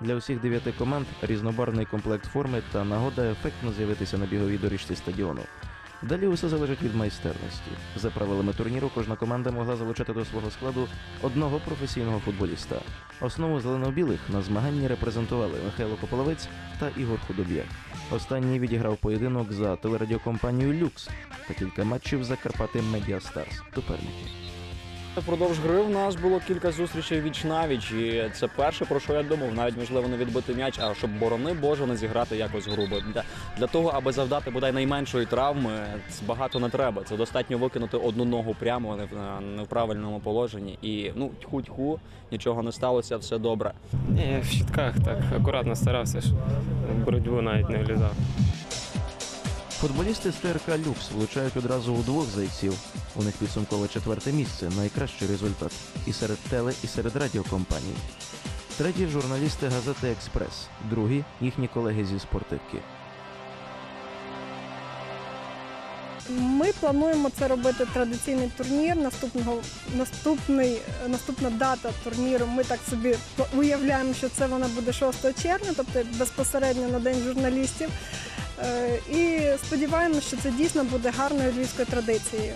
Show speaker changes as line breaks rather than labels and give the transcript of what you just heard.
Для усіх дев'яти команд різнобарвний комплект форми та нагода ефектно з'явитися на біговій доріжці стадіону. Далі усе залежить від майстерності. За правилами турніру, кожна команда могла залучити до свого складу одного професійного футболіста. Основу зелено-білих на змаганні репрезентували Михайло Кополовець та Ігор Худоб'як. Останній відіграв поєдинок за телерадіокомпанію Люкс та кілька матчів за Карпати Медіа Старс. Суперники.
Впродовж гри в нас було кілька зустрічей віч навіч, і це перше, про що я думав, навіть можливо не відбити м'яч, а щоб борони Боже не зіграти якось грубо. Для, для того, аби завдати бодай найменшої травми, багато не треба. Це достатньо викинути одну ногу прямо не в, не в правильному положенні. І ну тьху-тьху, нічого не сталося, все добре.
Ні, в щитках так акуратно старався, щоб боротьбу навіть не влізав.
Футболісти з ТРК Люкс влучають одразу у двох зайців. У них підсумкове четверте місце найкращий результат і серед теле, і серед радіокомпаній. Треті журналісти газети Експрес, другі їхні колеги зі спортивки.
Ми плануємо це робити традиційний турнір. Наступного наступний наступна дата турніру. Ми так собі уявляємо, що це вона буде 6 червня, тобто безпосередньо на день журналістів. Е, І сподіваємося, що це дійсно буде гарною львівською традицією.